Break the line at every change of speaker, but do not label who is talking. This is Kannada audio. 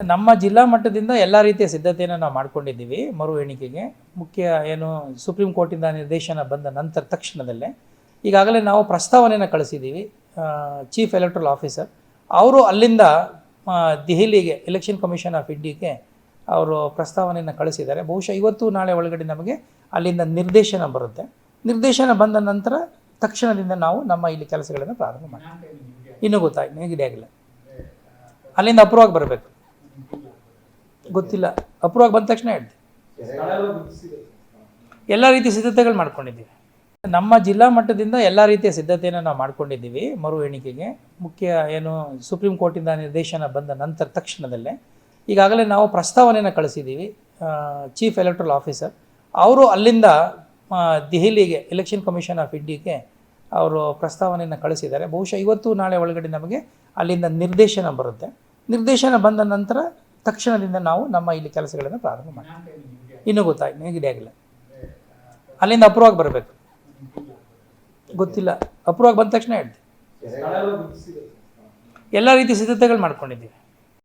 ನಮ್ಮ ಜಿಲ್ಲಾ ಮಟ್ಟದಿಂದ ಎಲ್ಲ ರೀತಿಯ ಸಿದ್ಧತೆಯನ್ನು ನಾವು ಮಾಡ್ಕೊಂಡಿದ್ದೀವಿ, ಮರು ಎಣಿಕೆಗೆ. ಮುಖ್ಯ ಏನು, ಸುಪ್ರೀಂ ಕೋರ್ಟಿಂದ ನಿರ್ದೇಶನ ಬಂದ ನಂತರ, ತಕ್ಷಣದಲ್ಲೇ. ಈಗಾಗಲೇ ನಾವು ಪ್ರಸ್ತಾವನೆಯನ್ನು ಕಳಿಸಿದ್ದೀವಿ ಚೀಫ್ ಎಲೆಕ್ಟ್ರಲ್ ಆಫೀಸರ್ ಅವರು ಅಲ್ಲಿಂದ ದೆಹಲಿಗೆ ಎಲೆಕ್ಷನ್ ಕಮಿಷನ್ ಆಫ್ ಇಂಡಿಯಾಗೆ ಅವರು ಪ್ರಸ್ತಾವನೆಯನ್ನು ಕಳಿಸಿದ್ದಾರೆ. ಬಹುಶಃ ಇವತ್ತು ನಾಳೆ ಒಳಗಡೆ ನಮಗೆ ಅಲ್ಲಿಂದ ನಿರ್ದೇಶನ ಬರುತ್ತೆ. ನಿರ್ದೇಶನ ಬಂದ ನಂತರ, ತಕ್ಷಣದಿಂದ ನಾವು ನಮ್ಮ ಇಲ್ಲಿ ಕೆಲಸಗಳನ್ನು ಪ್ರಾರಂಭ ಮಾಡ್ತೀವಿ. ಇನ್ನೂ ನನಗಿದೆ ಆಗಿಲ್ಲ. ಅಲ್ಲಿಂದ ಅಪ್ರೂವಾಗಿ ಬರಬೇಕು. ಗೊತ್ತಿಲ್ಲ. ಅಪ್ರೂವ್ ಬಂದ ತಕ್ಷಣ ಹೇಳ್ತೆ ಎಲ್ಲ ರೀತಿಯ ಸಿದ್ಧತೆಗಳು ಮಾಡ್ಕೊಂಡಿದ್ದೀವಿ. ನಮ್ಮ ಜಿಲ್ಲಾ ಮಟ್ಟದಿಂದ ಎಲ್ಲ ರೀತಿಯ ಸಿದ್ಧತೆಯನ್ನು ನಾವು ಮಾಡ್ಕೊಂಡಿದ್ದೀವಿ ಮರು ಎಣಿಕೆಗೆ. ಮುಖ್ಯ ಏನು ಸುಪ್ರೀಂ ಕೋರ್ಟಿಂದ ನಿರ್ದೇಶನ ಬಂದ ನಂತರ ತಕ್ಷಣದಲ್ಲೇ. ಈಗಾಗಲೇ ನಾವು ಪ್ರಸ್ತಾವನೆಯನ್ನು ಕಳಿಸಿದ್ದೀವಿ ಚೀಫ್ ಎಲೆಕ್ಟ್ರಲ್ ಆಫೀಸರ್ ಅವರು ಅಲ್ಲಿಂದ ದೆಹಲಿಗೆ ಎಲೆಕ್ಷನ್ ಕಮಿಷನ್ ಆಫ್ ಇಂಡಿಯಾಗೆ ಅವರು ಪ್ರಸ್ತಾವನೆಯನ್ನು ಕಳಿಸಿದ್ದಾರೆ. ಬಹುಶಃ ಇವತ್ತು ನಾಳೆ ಒಳಗಡೆ ನಮಗೆ ಅಲ್ಲಿಂದ ನಿರ್ದೇಶನ ಬರುತ್ತೆ. ನಿರ್ದೇಶನ ಬಂದ ನಂತರ ತಕ್ಷಣದಿಂದ ನಾವು ನಮ್ಮ ಇಲ್ಲಿ ಕೆಲಸಗಳನ್ನು ಪ್ರಾರಂಭ ಮಾಡ್ತೀವಿ. ಇನ್ನೂ ಗೊತ್ತಾಯ್ತು ನಿಮಗೆ ಆಗಿಲ್ಲ. ಅಲ್ಲಿಂದ ಅಪ್ರೂವಾಗಿ ಬರಬೇಕು. ಗೊತ್ತಿಲ್ಲ ಅಪ್ರೂವಾಗಿ ಬಂದ ತಕ್ಷಣ ಹೇಳ್ತೀವಿ ಎಲ್ಲ ರೀತಿ ಸಿದ್ಧತೆಗಳು ಮಾಡ್ಕೊಂಡಿದ್ದೀವಿ.